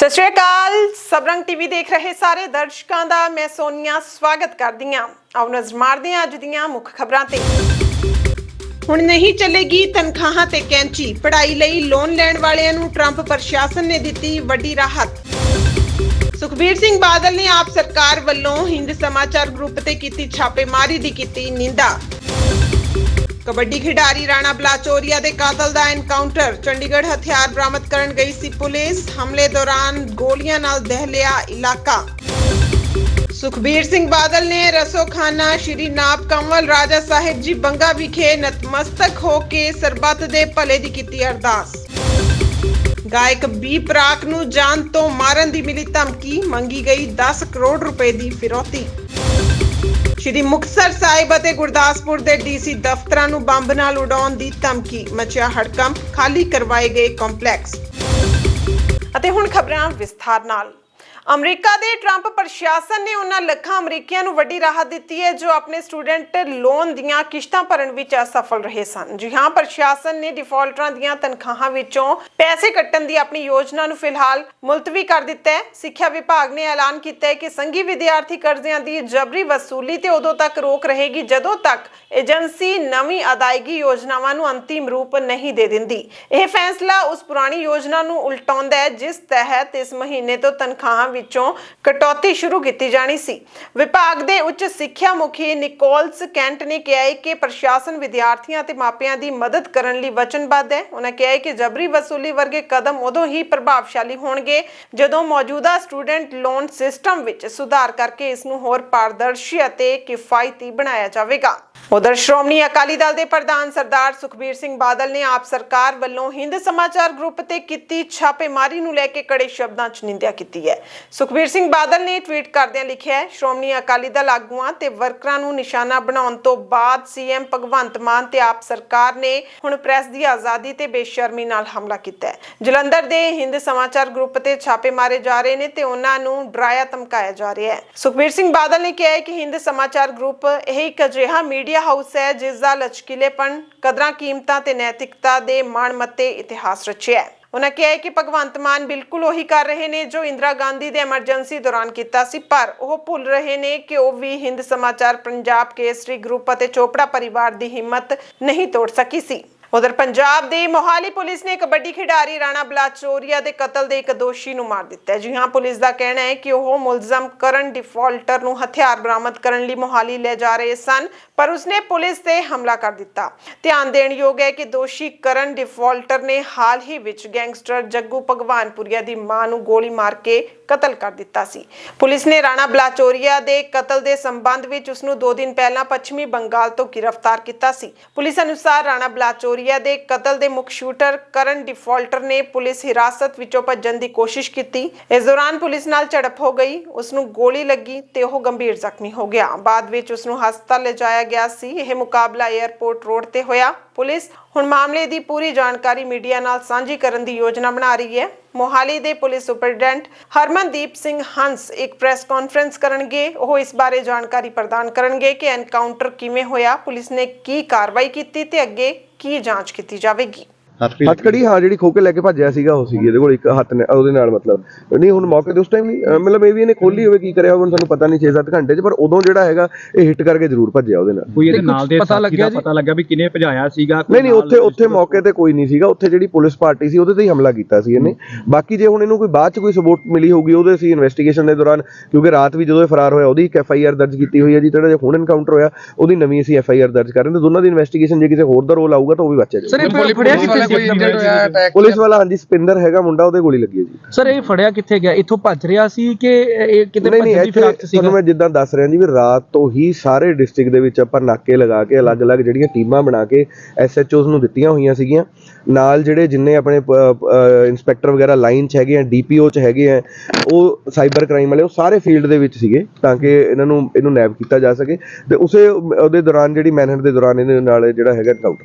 ਸਤਿ ਸ਼੍ਰੀ ਅਕਾਲ। ਸਬਰੰਗ ਟੀਵੀ ਦੇਖ ਰਹੇ ਸਾਰੇ ਦਰਸ਼ਕਾਂ ਦਾ ਮੈਂ ਸੋਨੀਆ ਸਵਾਗਤ ਕਰਦੀ ਹਾਂ। ਆਓ ਨਜ਼ਰ ਮਾਰਦੇ ਹਾਂ ਅੱਜ ਦੀਆਂ ਮੁੱਖ ਖਬਰਾਂ ਤੇ। ਹੁਣ ਨਹੀਂ ਚੱਲੇਗੀ ਤਨਖਾਹਾਂ ਤੇ ਕੈਂਚੀ। ਪੜ੍ਹਾਈ ਲਈ ਲੋਨ ਲੈਣ ਵਾਲਿਆਂ ਨੂੰ ਟਰੰਪ ਪ੍ਰਸ਼ਾਸਨ ਨੇ ਦਿੱਤੀ ਵੱਡੀ ਰਾਹਤ। ਸੁਖਬੀਰ ਸਿੰਘ ਬਾਦਲ ਨੇ ਆਪ ਸਰਕਾਰ ਵੱਲੋਂ ਹਿੰਦ ਸਮਾਚਾਰ ਗਰੁੱਪ ਤੇ ਕੀਤੀ ਛਾਪੇਮਾਰੀ ਦੀ ਕੀਤੀ ਨਿੰਦਾ। ਕਬੱਡੀ ਖਿਡਾਰੀ ਰਾਣਾ ਬਲਾਚੋਰੀਆ ਦੇ ਕਾਤਲ ਦਾ ਐਨਕਾਊਂਟਰ ਚੰਡੀਗੜ੍ਹ ਹਥਿਆਰ ਬਰਾਮਦ ਕਰਨ ਗਈ ਸੀ ਪੁਲਿਸ। ਹਮਲੇ ਦੌਰਾਨ ਗੋਲੀਆਂ ਨਾਲ ਦਹਿਲਿਆ ਇਲਾਕਾ। ਸੁਖਬੀਰ ਸਿੰਘ ਬਾਦਲ ਨੇ ਰਸੋਖਾਨਾ ਸ਼੍ਰੀ ਨਾਪ ਕੰਵਲ ਰਾਜਾ ਸਾਹਿਬ ਜੀ ਬੰਗਾ ਵਿਖੇ ਨਤਮਸਤਕ ਹੋ ਕੇ ਸਰਬੱਤ ਦੇ ਭਲੇ ਦੀ ਕੀਤੀ ਅਰਦਾਸ। ਗਾਇਕ ਬੀ ਪ੍ਰਾਕ ਨੂੰ ਜਾਨ ਤੋਂ ਮਾਰਨ ਦੀ ਮਿਲੀ ਧਮਕੀ, ਮੰਗੀ ਗਈ 10 ਕਰੋੜ ਰੁਪਏ ਦੀ ਫਿਰੌਤੀ। ਸ਼੍ਰੀ ਮੁਕਤਸਰ ਸਾਹਿਬ ਅਤੇ ਗੁਰਦਾਸਪੁਰ ਦੇ ਡੀਸੀ ਦਫ਼ਤਰਾਂ ਨੂੰ ਬੰਬ ਨਾਲ ਉਡਾਉਣ ਦੀ ਧਮਕੀ, ਮਚਿਆ ਹੜਕੰਪ, ਖਾਲੀ ਕਰਵਾਏ ਗਏ ਕੰਪਲੈਕਸ। ਅਤੇ ਹੁਣ ਖਬਰਾਂ ਵਿਸਥਾਰ ਨਾਲ। ਅਮਰੀਕਾ ਦੇ ਟਰੰਪ ਪ੍ਰਸ਼ਾਸਨ ਨੇ ਉਹਨਾਂ ਲੱਖਾਂ ਅਮਰੀਕੀਆਂ ਨੂੰ ਵੱਡੀ ਰਾਹਤ ਦਿੱਤੀ ਹੈ, ਜੋ ਆਪਣੇ ਸਟੂਡੈਂਟ ਲੋਨ ਦੀਆਂ ਕਿਸ਼ਤਾਂ ਭਰਨ ਵਿੱਚ ਅਸਫਲ ਰਹੇ ਸਨ। ਜੀ ਹਾਂ, ਪ੍ਰਸ਼ਾਸਨ ਨੇ ਡਿਫਾਲਟਰਾਂ ਦੀਆਂ ਤਨਖਾਹਾਂ ਵਿੱਚੋਂ ਪੈਸੇ ਕੱਟਣ ਦੀ ਆਪਣੀ ਯੋਜਨਾ ਨੂੰ ਫਿਲਹਾਲ ਮੁਲਤਵੀ ਕਰ ਦਿੱਤਾ ਹੈ। ਸਿੱਖਿਆ ਵਿਭਾਗ ਨੇ ਐਲਾਨ ਕੀਤਾ ਹੈ ਕਿ ਸੰਘੀ ਵਿਦਿਆਰਥੀ ਕਰਜ਼ਿਆਂ ਦੀ ਜਬਰੀ ਵਸੂਲੀ ਤੇ ਉਦੋਂ ਤੱਕ ਰੋਕ ਰਹੇਗੀ, ਜਦੋਂ ਤੱਕ ਏਜੰਸੀ ਨਵੀਂ ਅਦਾਇਗੀ ਯੋਜਨਾਵਾਂ ਨੂੰ ਅੰਤਿਮ ਰੂਪ ਨਹੀਂ ਦੇ ਦਿੰਦੀ। ਇਹ ਫੈਸਲਾ ਉਸ ਪੁਰਾਣੀ ਯੋਜਨਾ ਨੂੰ ਉਲਟਾਉਂਦਾ ਹੈ, ਜਿਸ ਤਹਿਤ ਇਸ ਮਹੀਨੇ ਤੋਂ ਤਨਖਾਹਾਂ ਵਿੱਚੋਂ ਕਟੌਤੀ ਸ਼ੁਰੂ ਕੀਤੀ ਜਾਣੀ ਸੀ। ਵਿਭਾਗ ਦੇ ਉੱਚ ਸਿੱਖਿਆ ਮੁਖੀ ਨਿਕੋਲਸ ਕੈਂਟ ਨੇ ਕਿਹਾ ਹੈ ਕਿ ਪ੍ਰਸ਼ਾਸਨ ਵਿਦਿਆਰਥੀਆਂ ਤੇ ਮਾਪਿਆਂ ਦੀ ਮਦਦ ਕਰਨ ਲਈ ਵਚਨਬੱਧ ਹੈ। ਉਹਨਾਂ ਕਿਹਾ ਹੈ ਕਿ ਜਬਰੀ ਵਸੂਲੀ ਵਰਗੇ ਕਦਮ ਉਦੋਂ ਹੀ ਪ੍ਰਭਾਵਸ਼ਾਲੀ ਹੋਣਗੇ ਜਦੋਂ ਮੌਜੂਦਾ ਸਟੂਡੈਂਟ ਲੋਨ ਸਿਸਟਮ ਵਿੱਚ ਸੁਧਾਰ ਕਰਕੇ ਇਸ ਨੂੰ ਹੋਰ ਪਾਰਦਰਸ਼ੀ ਅਤੇ ਕਿਫਾਇਤੀ ਬਣਾਇਆ ਜਾਵੇਗਾ। ਉਧਰ ਸ਼੍ਰੋਮਣੀ ਅਕਾਲੀ ਦਲ ਦੇ ਪ੍ਰਧਾਨ ਸਰਦਾਰ ਸੁਖਬੀਰ ਸਿੰਘ ਬਾਦਲ ਨੇ ਆਪ ਸਰਕਾਰ ਵੱਲੋਂ ਹਿੰਦ ਸਮਾਚਾਰ ਗਰੁੱਪ ਤੇ ਕੀਤੀ ਛਾਪੇਮਾਰੀ ਨੂੰ ਲੈ ਕੇ ਕੜੇ ਸ਼ਬਦਾਂ 'ਚ ਨਿੰਦਿਆ ਕੀਤੀ ਹੈ। ਸੁਖਬੀਰ ਸਿੰਘ ਬਾਦਲ ਨੇ ਟਵੀਟ ਕਰਦਿਆਂ ਲਿਖਿਆ ਹੈ, ਸ਼੍ਰੋਮਣੀ ਅਕਾਲੀ ਦਲ ਆਗੂਆਂ ਤੇ ਵਰਕਰਾਂ ਨੂੰ ਨਿਸ਼ਾਨਾ ਬਣਾਉਣ ਤੋਂ ਬਾਅਦ ਸੀਐਮ ਭਗਵੰਤ ਮਾਨ ਤੇ ਆਪ ਸਰਕਾਰ ਨੇ ਹੁਣ ਪ੍ਰੈਸ ਦੀ ਆਜ਼ਾਦੀ ਤੇ ਬੇਸ਼ਰਮੀ ਨਾਲ ਹਮਲਾ ਕੀਤਾ ਹੈ। ਜਲੰਧਰ ਦੇ ਹਿੰਦ ਸਮਾਚਾਰ ਗਰੁੱਪ ਤੇ ਛਾਪੇ ਮਾਰੇ ਜਾ ਰਹੇ ਨੇ ਤੇ ਉਹਨਾਂ ਨੂੰ ਡਰਾਇਆ ਧਮਕਾਇਆ ਜਾ ਰਿਹਾ ਹੈ। ਸੁਖਬੀਰ ਸਿੰਘ ਬਾਦਲ ਨੇ ਕਿਹਾ ਹੈ ਕਿ ਹਿੰਦ ਸਮਾਚਾਰ ਗਰੁੱਪ ਇਹ ਇੱਕ ਅਜਿਹਾ ਮੀਡੀਆ ਹਾਊਸ ਹੈ ਜਿਸ ਦਾ ਲਚਕੀਲੇਪਨ ਕਦਰਾਂ ਕੀਮਤਾਂ ਤੇ ਨੈਤਿਕਤਾ ਦੇ ਮਾਣ ਮਾਣਮੱਤੇ ਇਤਿਹਾਸ ਰਚਿਆ ਹੈ। ਉਹਨਾਂ ਕਿਹਾ ਕਿ ਭਗਵੰਤ ਮਾਨ ਬਿਲਕੁਲ ਉਹੀ ਕਰ ਰਹੇ ਨੇ ਜੋ ਇੰਦਰਾ ਗਾਂਧੀ ਦੇ ਐਮਰਜੈਂਸੀ ਦੌਰਾਨ ਕੀਤਾ ਸੀ, ਪਰ ਉਹ ਭੁੱਲ ਰਹੇ ਨੇ ਕਿ ਉਹ ਵੀ ਹਿੰਦ ਸਮਾਚਾਰ, ਪੰਜਾਬ ਕੇਸਰੀ ਗਰੁੱਪ ਅਤੇ ਚੋਪੜਾ ਪਰਿਵਾਰ ਦੀ ਹਿੰਮਤ ਨਹੀਂ ਤੋੜ ਸਕੀ ਸੀ। ਉਧਰ ਪੰਜਾਬ ਦੀ ਮੋਹਾਲੀ ਪੁਲਿਸ ਨੇ ਕਬੱਡੀ ਖਿਡਾਰੀ ਰਾਣਾ ਬਲਾਚੋਰੀਆ ਦੇ ਕਤਲ ਦੇ ਇੱਕ ਦੋਸ਼ੀ ਨੂੰ ਮਾਰ ਦਿੱਤਾ ਹੈ। ਜੀ ਹਾਂ, ਪੁਲਿਸ ਦਾ ਕਹਿਣਾ ਹੈ ਕਿ ਉਹ ਮੁਲਜ਼ਮ ਕਰਨ ਡਿਫਾਲਟਰ ਨੂੰ ਹਥਿਆਰ ਬਰਾਮਦ ਕਰਨ ਲਈ ਮੋਹਾਲੀ ਲੈ ਜਾ ਰਹੇ ਸਨ, ਪਰ ਉਸਨੇ ਪੁਲਿਸ ਤੇ ਹਮਲਾ ਕਰ ਦਿੱਤਾ। ਧਿਆਨ ਦੇਣ ਯੋਗ ਹੈ ਕਿ ਦੋਸ਼ੀ ਕਰਨ ਡਿਫਾਲਟਰ ਨੇ ਹਾਲ ਹੀ ਵਿੱਚ ਗੈਂਗਸਟਰ ਜੱਗੂ ਭਗਵਾਨਪੁਰੀਆ ਦੀ ਮਾਂ ਨੂੰ ਗੋਲੀ ਮਾਰ ਕੇ ਕਤਲ ਕਰ ਦਿੱਤਾ ਸੀ। ਪੁਲਿਸ ਨੇ ਰਾਣਾ ਬਲਾਚੋਰੀਆ ਦੇ ਕਤਲ ਦੇ ਸੰਬੰਧ ਵਿੱਚ ਉਸ ਨੂੰ 2 ਦਿਨ ਪਹਿਲਾਂ ਪੱਛਮੀ ਬੰਗਾਲ ਤੋਂ ਗ੍ਰਿਫਤਾਰ ਕੀਤਾ ਸੀ। ਪੁਲਿਸ ਅਨੁਸਾਰ ਰਾਣਾ ਬਲਾਚੋਰੀਆ ਦੇ ਕਤਲ ਦੇ ਮੁੱਖ ਸ਼ੂਟਰ ਕਰਨ ਡਿਫਾਲਟਰ ਨੇ ਪੁਲਿਸ ਹਿਰਾਸਤ ਵਿੱਚੋਂ ਭੱਜਣ ਦੀ ਕੋਸ਼ਿਸ਼ ਕੀਤੀ। ਇਸ ਦੌਰਾਨ ਪੁਲਿਸ ਨਾਲ ਝੜਪ ਹੋ ਗਈ। ਉਸ ਨੂੰ ਗੋਲੀ ਲੱਗੀ ਤੇ ਉਹ ਗੰਭੀਰ ਜ਼ਖਮੀ ਹੋ ਗਿਆ। ਬਾਅਦ ਵਿੱਚ ਉਸ ਨੂੰ ਹਸਪਤਾਲ ਲਿਜਾਇਆ ਗਿਆ ਸੀ। ਇਹ ਮੁਕਾਬਲਾ 에ਅਰਪੋਰਟ ਰੋਡ ਤੇ ਹੋਇਆ। ਪੁਲਿਸ ਹੁਣ ਮਾਮਲੇ ਦੀ ਪੂਰੀ ਜਾਣਕਾਰੀ ਮੀਡੀਆ ਨਾਲ ਸਾਂਝੀ ਕਰਨ ਦੀ ਯੋਜਨਾ ਬਣਾ ਰਹੀ ਹੈ। ਮੋਹਾਲੀ ਦੇ ਪੁਲਿਸ ਸੁਪਰਡੈਂਟ ਹਰਮਨਦੀਪ ਸਿੰਘ ਹੰਸ ਇੱਕ ਪ੍ਰੈਸ ਕਾਨਫਰੰਸ ਕਰਨਗੇ। ਉਹ ਇਸ ਬਾਰੇ ਜਾਣਕਾਰੀ ਪ੍ਰਦਾਨ ਕਰਨਗੇ ਕਿ ਐਨਕਾਊਂਟਰ ਕਿਵੇਂ ਹੋਇਆ, ਪੁਲਿਸ ਨੇ ਕੀ ਕਾਰਵਾਈ ਕੀਤੀ ਤੇ ਅੱਗੇ ਕੀ ਜਾਂਚ ਕੀਤੀ ਜਾਵੇਗੀ। ਹੱਥਕੜੀ ਹਾਂ ਜਿਹੜੀ ਖੋ ਕੇ ਲੈ ਕੇ ਭੱਜਿਆ ਸੀਗਾ ਉਹ ਸੀਗੀ ਇਹਦੇ ਕੋਲ ਇੱਕ ਹੱਥ ਨੇ ਉਹਦੇ ਨਾਲ ਮਤਲਬ। ਨਹੀਂ ਹੁਣ ਮੌਕੇ ਤੇ ਉਸ ਟਾਈਮ ਨਹੀਂ ਅਹ ਮਤਲਬ ਇਹ ਵੀ ਇਹਨੇ ਖੋਲੀ ਹੋਵੇ ਕੀ ਕਰਿਆ ਹੋਵੇ ਹੁਣ ਸਾਨੂੰ ਪਤਾ ਨਹੀਂ 6-7 ਘੰਟੇ 'ਚ ਪਰ ਉਦੋਂ ਜਿਹੜਾ ਹੈਗਾ ਇਹ ਹਿੱਟ ਕਰਕੇ ਜ਼ਰੂਰ ਭੱਜਿਆ ਉਹਦੇ ਨਾਲ। ਕੋਈ ਇਹਦੇ ਨਾਲ ਦੇ ਪਤਾ ਲੱਗਿਆ ਜੀ? ਪਤਾ ਲੱਗਾ ਵੀ ਕਿਨੇ ਭਜਾਇਆ ਸੀਗਾ ਨਹੀਂ ਨਹੀਂ ਉੱਥੇ ਉੱਥੇ ਮੌਕੇ ਤੇ ਕੋਈ ਨਹੀਂ ਸੀਗਾ ਉੱਥੇ ਜਿਹੜੀ ਪੁਲਿਸ ਪਾਰਟੀ ਸੀ ਉਹਦੇ ਤੇ ਹੀ ਹਮਲਾ ਕੀਤਾ ਸੀ ਇਹਨੇ। ਬਾਕੀ ਜੇ ਹੁਣ ਇਹਨੂੰ ਕੋਈ ਬਾਅਦ 'ਚ ਕੋਈ ਸਪੋਰਟ ਮਿਲੀ ਹੋਊਗੀ ਉਹਦੇ ਅਸੀਂ ਇਨਵੈਸਟੀਗੇਸ਼ਨ ਦੇ ਦੌਰਾਨ ਕਿਉਂਕਿ ਰਾਤ ਵੀ ਜਦੋਂ ਇਹ ਫਰਾਰ ਹੋਇਆ ਉਹਦੀ ਇੱਕ ਐਫ ਆਈ ਆਰ ਦਰਜ ਕੀਤੀ ਹੋਈ ਹੈ ਜੀ ਜਿਹੜਾ ਜੇ ਹੁਣ ਐਨਕਾਊਂਟਰ ਹੋਇਆ ਉਹਦੀ ਨਵੀਂ ਅਸੀਂ ਐਫ ਆਈ ਆਰ ਦਰਜ ਕਰ ਰਹੇ ਹਾਂ। ਤੇ ਦੋਨਾਂ ਦੀ ਇਨਵੈਸਟੀਗੇਸ਼ਨ ਜੇ ਕਿਸੇ ਹੋਰ ਦਾ ਰੋਲ ਆਊਗਾ ਤਾਂ ਉਹ ਵੀ ਬਚਿਆ ਸਰ ਇਹ ਫੜਿਆ ਕਿੱਥੇ ਕੋਈ ਸੀ ਇੰਜਰਡ ਹੋਇਆ ਅਟੈਕ ਪੁਲਿਸ ਵਾਲਾ ਹਾਂਜੀ ਸਪਿੰਦਰ ਹੈਗਾ ਮੁੰਡਾ ਉਹਦੇ ਗੋਲੀ ਲੱਗੀ ਹੈ ਜੀ। ਸਰ ਇਹ ਫੜਿਆ ਕਿੱਥੇ ਗਿਆ? ਇੱਥੋਂ ਭੱਜ ਰਿਹਾ ਸੀ ਕਿ ਇਹ ਕਿਤੇ ਨਹੀਂ ਨਹੀਂ ਭੱਜਣ ਦੀ ਇੱਥੇ ਫਿਰਾਕ 'ਚ ਤੁਹਾਨੂੰ ਮੈਂ ਜਿੱਦਾਂ ਦੱਸ ਰਿਹਾ ਜੀ ਵੀ ਰਾਤ ਤੋਂ ਹੀ ਸਾਰੇ ਡਿਸਟ੍ਰਿਕਟ ਦੇ ਵਿੱਚ ਆਪਾਂ ਨਾਕੇ ਲਗਾ ਕੇ ਅਲੱਗ-ਅਲੱਗ ਜਿਹੜੀਆਂ ਟੀਮਾਂ ਬਣਾ ਕੇ ਐਸਐਚਓਸ ਨੂੰ ਦਿੱਤੀਆਂ ਹੋਈਆਂ ਸੀਗੀਆਂ। ਨਾਲ ਜਿਹੜੇ ਜਿੰਨੇ ਆਪਣੇ ਇਨਸਪੈਕਟਰ ਵਗੈਰਾ ਲਾਈਨ 'ਚ ਹੈਗੇ ਆ ਡੀਪੀਓ 'ਚ ਹੈਗੇ ਆ ਉਹ ਸਾਈਬਰ ਕ੍ਰਾਈਮ ਵਾਲੇ ਉਹ ਸਾਰੇ ਫੀਲਡ ਦੇ ਵਿੱਚ ਸੀਗੇ ਤਾਂ ਕਿ ਇਹਨਾਂ ਨੂੰ ਇਹਨੂੰ ਨੈਬ ਕੀਤਾ ਜਾ ਸਕੇ। ਤੇ ਉਸੇ ਉਹਦੇ ਦੌਰਾਨ ਜਿਹੜੀ ਮੈਨਹਟ ਦੇ ਦੌਰਾਨ ਇਹਦੇ ਨਾਲ ਜਿਹੜਾ ਹੈਗਾ ਐਨਕਾਊਂਟਰ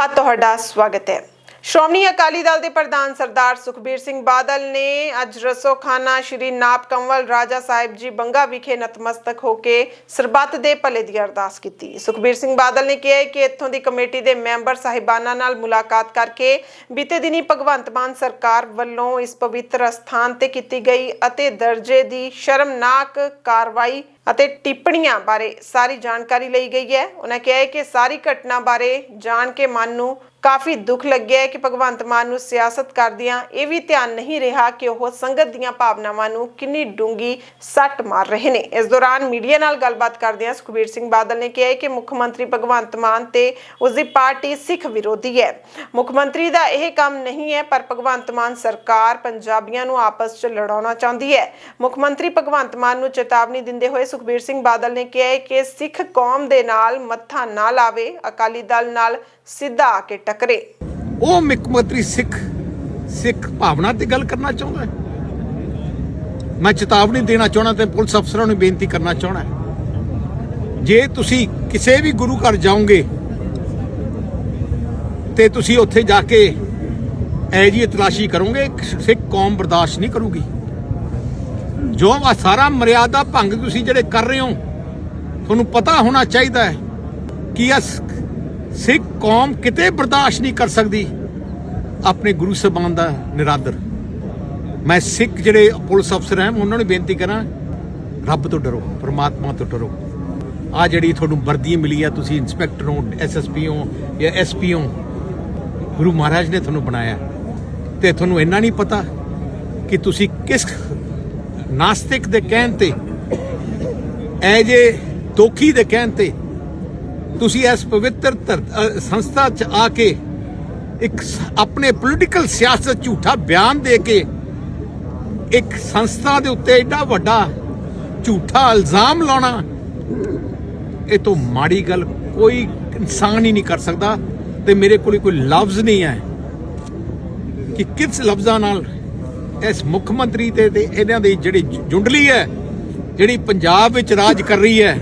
ਬਾਅਦ ਤੁਹਾਡਾ ਸਵਾਗਤ ਹੈ। ਸ਼੍ਰੋਮਣੀ ਅਕਾਲੀ ਦਲ ਦੇ ਪ੍ਰਧਾਨ ਸਰਦਾਰ ਸੁਖਬੀਰ ਸਿੰਘ ਬਾਦਲ ਨੇ ਅੱਜ ਰਸੋਖਾਨਾ ਸ਼੍ਰੀ ਨਾਪ ਕੰਵਲ ਰਾਜਾ ਸਾਹਿਬ ਜੀ ਬੰਗਾ ਵਿਖੇ ਨਤਮਸਤਕ ਹੋ ਕੇ ਸਰਬੱਤ ਦੇ ਭਲੇ ਦੀ ਅਰਦਾਸ ਕੀਤੀ। ਸੁਖਬੀਰ ਸਿੰਘ ਬਾਦਲ ਨੇ ਕਿਹਾ ਕਿ ਇੱਥੋਂ ਦੀ ਕਮੇਟੀ ਦੇ ਮੈਂਬਰ ਸਾਹਿਬਾਨਾਂ ਨਾਲ ਮੁਲਾਕਾਤ ਕਰਕੇ ਬੀਤੇ ਦਿਨੀ ਭਗਵੰਤ ਮਾਨ ਸਰਕਾਰ ਵੱਲੋਂ ਇਸ ਪਵਿੱਤਰ ਅਸਥਾਨ ਤੇ ਕੀਤੀ ਗਈ ਅਤੇ ਦਰਜੇ ਦੀ ਸ਼ਰਮਨਾਕ ਕਾਰਵਾਈ ਅਤੇ ਟਿੱਪਣੀਆਂ ਬਾਰੇ ਸਾਰੀ ਜਾਣਕਾਰੀ ਲਈ ਗਈ ਹੈ। ਉਹਨਾਂ ਕਿਹਾ ਹੈ ਕਿ ਸਾਰੀ ਘਟਨਾ ਬਾਰੇ ਜਾਣ ਕੇ ਮਨ ਨੂੰ ਕਾਫੀ ਦੁੱਖ ਲੱਗਿਆ ਹੈ ਕਿ ਭਗਵੰਤ ਮਾਨ ਨੂੰ ਸਿਆਸਤ ਕਰਦਿਆਂ ਇਹ ਵੀ ਧਿਆਨ ਨਹੀਂ ਰਿਹਾ ਕਿ ਉਹ ਸੰਗਤ ਦੀਆਂ ਭਾਵਨਾਵਾਂ ਨੂੰ ਕਿੰਨੀ ਡੂੰਗੀ ਸੱਟ ਮਾਰ ਰਹੇ ਨੇ। ਇਸ ਦੌਰਾਨ ਮੀਡੀਆ ਨਾਲ ਗੱਲਬਾਤ ਕਰਦਿਆਂ ਸੁਖਬੀਰ ਸਿੰਘ ਬਾਦਲ ਨੇ ਕਿਹਾ ਕਿ ਮੁੱਖ ਮੰਤਰੀ ਭਗਵੰਤ ਮਾਨ ਤੇ ਉਸ ਦੀ ਪਾਰਟੀ ਸਿੱਖ ਵਿਰੋਧੀ ਹੈ। ਮੁੱਖ ਮੰਤਰੀ ਦਾ ਇਹ ਕੰਮ ਨਹੀਂ ਹੈ, ਪਰ ਭਗਵੰਤ ਮਾਨ ਸਰਕਾਰ ਪੰਜਾਬੀਆਂ ਨੂੰ ਆਪਸ 'ਚ ਲੜਾਉਣਾ ਚਾਹੁੰਦੀ ਹੈ। ਮੁੱਖ ਮੰਤਰੀ ਭਗਵੰਤ ਮਾਨ ਨੂੰ ਚੇਤਾਵਨੀ ਦਿੰਦੇ ਹੋਏ ਸੁਖਬੀਰ ਸਿੰਘ ਬਾਦਲ ਨੇ ਕਿਹਾ ਕਿ ਸਿੱਖ ਕੌਮ ਦੇ ਨਾਲ ਮੱਥਾ ਨਾ ਲਾਵੇ, ਅਕਾਲੀ ਦਲ ਨਾਲ ਸਿੱਧਾ ਆ ਕੇ ਟਕਰੇ। ਉਹ ਮੁੱਖ ਸਿੱਖ ਸਿੱਖ ਭਾਵਨਾ ਤੇ ਗੱਲ ਕਰਨਾ ਚਾਹੁੰਦਾ ਹੈ? ਮੈਂ ਚੇਤਾਵਨੀ ਦੇਣਾ ਚਾਹਣਾ ਤੇ ਪੁਲਿਸ ਅਫਸਰਾਂ ਨੂੰ ਬੇਨਤੀ ਕਰਨਾ ਚਾਹਣਾ ਜੇ ਤੁਸੀਂ ਕਿਸੇ ਵੀ ਗੁਰੂ ਘਰ ਜਾਓਗੇ ਤੇ ਤੁਸੀਂ ਉੱਥੇ ਜਾ ਕੇ ਐ ਜੀ ਤਲਾਸ਼ੀ ਕਰੋਗੇ, ਸਿੱਖ ਕੌਮ ਬਰਦਾਸ਼ਤ ਨਹੀਂ ਕਰੂਗੀ। ਜੋ ਸਾਰਾ ਮਰਿਆਦਾ ਭੰਗ ਤੁਸੀਂ ਜਿਹੜੇ ਕਰ ਰਹੇ ਹੋ, ਤੁਹਾਨੂੰ ਪਤਾ ਹੋਣਾ ਚਾਹੀਦਾ ਹੈ ਕਿ ਇਸ ਸਿੱਖ ਕੌਮ ਕਿਤੇ ਬਰਦਾਸ਼ਤ ਨਹੀਂ ਕਰ ਸਕਦੀ। ਆਪਣੇ ਗੁਰੂ ਸਾਹਿਬਾਨ ਦਾ ਨਿਰਾਦਰ। ਮੈਂ ਸਿੱਖ ਜਿਹੜੇ ਪੁਲਿਸ ਅਫਸਰ ਹਨ ਉਹਨਾਂ ਨੂੰ ਬੇਨਤੀ ਕਰਾਂ, ਰੱਬ ਤੋਂ ਡਰੋ, ਪਰਮਾਤਮਾ ਤੋਂ ਡਰੋ। ਆ ਜਿਹੜੀ ਤੁਹਾਨੂੰ ਵਰਦੀ ਮਿਲੀ ਆ ਤੁਸੀਂ ਇੰਸਪੈਕਟਰ ਹੋ, ਐਸਐਸਪੀ ਹੋ ਜਾਂ ਐਸਪੀ ਹੋ, ਗੁਰੂ ਮਹਾਰਾਜ ਨੇ ਤੁਹਾਨੂੰ ਬਣਾਇਆ। ਤੇ ਤੁਹਾਨੂੰ ਇੰਨਾ ਨਹੀਂ ਪਤਾ ਕਿ ਤੁਸੀਂ ਕਿਸ ਨਾਸਤਿਕ ਦੇ ਕਹਿਣ ਤੇ, ਐ ਜੇ ਦੋਖੀ ਦੇ ਕਹਿਣ ਤੇ, ਤੁਸੀਂ ਇਸ ਪਵਿੱਤਰ ਧਰ- ਸੰਸਥਾ ਚ ਆ ਕੇ ਇੱਕ ਆਪਣੇ ਪੋਲੀਟੀਕਲ ਸਿਆਸਤ ਝੂਠਾ ਬਿਆਨ ਦੇ ਕੇ ਇੱਕ ਸੰਸਥਾ ਦੇ ਉੱਤੇ ਐਡਾ ਵੱਡਾ ਝੂਠਾ ਇਲਜ਼ਾਮ ਲਾਉਣਾ, ਇਹ ਤੋਂ ਮਾੜੀ ਗੱਲ ਕੋਈ ਇਨਸਾਨ ਹੀ ਨਹੀਂ ਕਰ ਸਕਦਾ ਤੇ ਮੇਰੇ ਕੋਲ ਕੋਈ ਲਫ਼ਜ਼ ਨਹੀਂ ਹੈ ਕਿ ਕਿਸ ਲਫ਼ਜ਼ਾਂ ਨਾਲ ਇਸ ਮੁੱਖ ਮੰਤਰੀ ਤੇ ਤੇ ਇਹਨਾਂ ਦੀ ਜਿਹੜੀ ਜੁੰਡਲੀ ਹੈ, ਜਿਹੜੀ ਪੰਜਾਬ ਵਿੱਚ ਰਾਜ ਕਰ ਰਹੀ ਹੈ,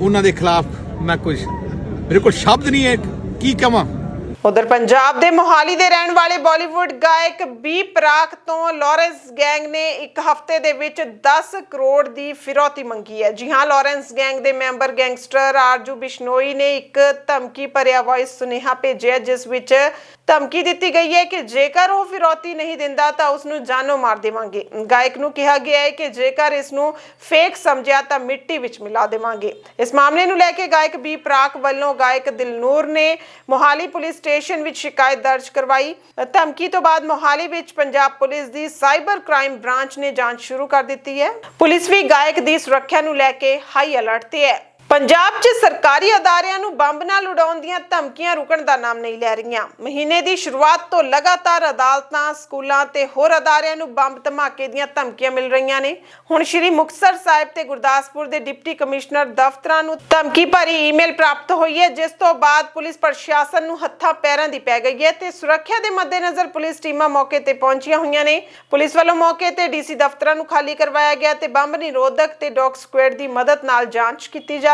ਉਹਨਾਂ ਦੇ ਖਿਲਾਫ ਮੈਂ ਕੁਝ ਮੇਰੇ ਕੋਲ ਸ਼ਬਦ ਨਹੀਂ ਹੈ, ਕੀ ਕਵਾਂ? ਉਧਰ ਪੰਜਾਬ ਦੇ ਮੋਹਾਲੀ ਦੇ ਰਹਿਣ ਵਾਲੇ ਬਾਲੀਵੁੱਡ ਗਾਇਕ ਬੀ ਪ੍ਰਾਕ ਤੋਂ ਲਾਰੈਂਸ ਗੈਂਗ ਨੇ ਇੱਕ ਹਫ਼ਤੇ ਦੇ ਵਿੱਚ 10 ਕਰੋੜ ਦੀ ਫਿਰੌਤੀ ਮੰਗੀ ਹੈ। ਜੀ ਹਾਂ, ਲਾਰੈਂਸ ਗੈਂਗ ਦੇ ਮੈਂਬਰ ਗੈਂਗਸਟਰ ਆਰਜੂ ਬਿਸ਼ਨੋਈ ਨੇ ਇੱਕ ਧਮਕੀ ਭਰਿਆ ਵੌਇਸ ਸੁਨੇਹਾ ਭੇਜਿਆ, ਜਿਸ ਵਿੱਚ ਧਮਕੀ ਦਿੱਤੀ ਗਈ ਹੈ ਕਿ ਜੇਕਰ ਉਹ ਫਿਰੌਤੀ ਨਹੀਂ ਦਿੰਦਾ ਤਾਂ ਉਸ ਨੂੰ ਜਾਨੋਂ ਮਾਰ ਦੇਵਾਂਗੇ। ਗਾਇਕ ਨੂੰ ਕਿਹਾ ਗਿਆ ਹੈ ਕਿ ਜੇਕਰ ਇਸ ਨੂੰ ਫੇਕ ਸਮਝਿਆ ਤਾਂ ਮਿੱਟੀ ਵਿੱਚ ਮਿਲਾ ਦੇਵਾਂਗੇ। ਇਸ ਮਾਮਲੇ ਨੂੰ ਲੈ ਕੇ ਗਾਇਕ ਬੀ ਪ੍ਰਾਕ ਵੱਲੋਂ ਗਾਇਕ ਦਿਲਨੂਰ ਨੇ ਮੋਹਾਲੀ ਪੁਲਿਸ ਸਟੇਸ਼ਨ ਵਿੱਚ ਸ਼ਿਕਾਇਤ ਦਰਜ ਕਰਵਾਈ। ਧਮਕੀ ਤੋਂ ਬਾਅਦ ਮੋਹਾਲੀ ਵਿੱਚ ਪੰਜਾਬ ਪੁਲਿਸ ਦੀ ਸਾਈਬਰ ਕ੍ਰਾਈਮ ਬ੍ਰਾਂਚ ਨੇ ਜਾਂਚ ਸ਼ੁਰੂ ਕਰ ਦਿੱਤੀ ਹੈ। ਪੁਲਿਸ ਵੀ ਗਾਇਕ ਦੀ ਸੁਰੱਖਿਆ ਨੂੰ ਲੈ ਕੇ ਹਾਈ ਅਲਰਟ ਤੇ ਹੈ। ਪੰਜਾਬ 'ਚ ਸਰਕਾਰੀ ਅਦਾਰਿਆਂ ਨੂੰ ਬੰਬ ਨਾਲ ਉਡਾਉਣ ਦੀਆਂ ਧਮਕੀਆਂ ਰੁਕਣ ਦਾ ਨਾਮ ਨਹੀਂ ਲੈ ਰਹੀਆਂ। ਮਹੀਨੇ ਦੀ ਸ਼ੁਰੂਆਤ ਤੋਂ ਲਗਾਤਾਰ ਅਦਾਲਤਾਂ, ਸਕੂਲਾਂ ਤੇ ਹੋਰ ਅਦਾਰਿਆਂ ਨੂੰ ਬੰਬ ਧਮਾਕੇ ਦੀਆਂ ਧਮਕੀਆਂ ਮਿਲ ਰਹੀਆਂ ਨੇ। ਹੁਣ ਸ਼੍ਰੀ ਮੁਕਤਸਰ ਸਾਹਿਬ ਤੇ ਗੁਰਦਾਸਪੁਰ ਦੇ ਡਿਪਟੀ ਕਮਿਸ਼ਨਰ ਦਫ਼ਤਰਾਂ ਨੂੰ ਧਮਕੀ ਭਰੀ ਈਮੇਲ ਪ੍ਰਾਪਤ ਹੋਈ ਹੈ, ਜਿਸ ਤੋਂ ਬਾਅਦ ਪੁਲਿਸ ਪ੍ਰਸ਼ਾਸਨ ਨੂੰ ਹੱਥਾਂ ਪੈਰਾਂ ਦੀ ਪੈ ਗਈ ਹੈ ਤੇ ਸੁਰੱਖਿਆ ਦੇ ਮੱਦੇਨਜ਼ਰ ਪੁਲਿਸ ਟੀਮਾਂ ਮੌਕੇ ਤੇ ਪਹੁੰਚੀਆਂ ਹੋਈਆਂ ਨੇ। ਪੁਲਿਸ ਵੱਲੋਂ ਮੌਕੇ ਤੇ ਡੀਸੀ ਦਫ਼ਤਰਾਂ ਨੂੰ ਖਾਲੀ ਕਰਵਾਇਆ ਗਿਆ ਤੇ ਬੰਬ ਨਿਰੋਧਕ ਤੇ ਡੌਗ ਸਕੁਐਡ ਦੀ ਮਦਦ ਨਾਲ ਜਾਂਚ ਕੀਤੀ ਜਾ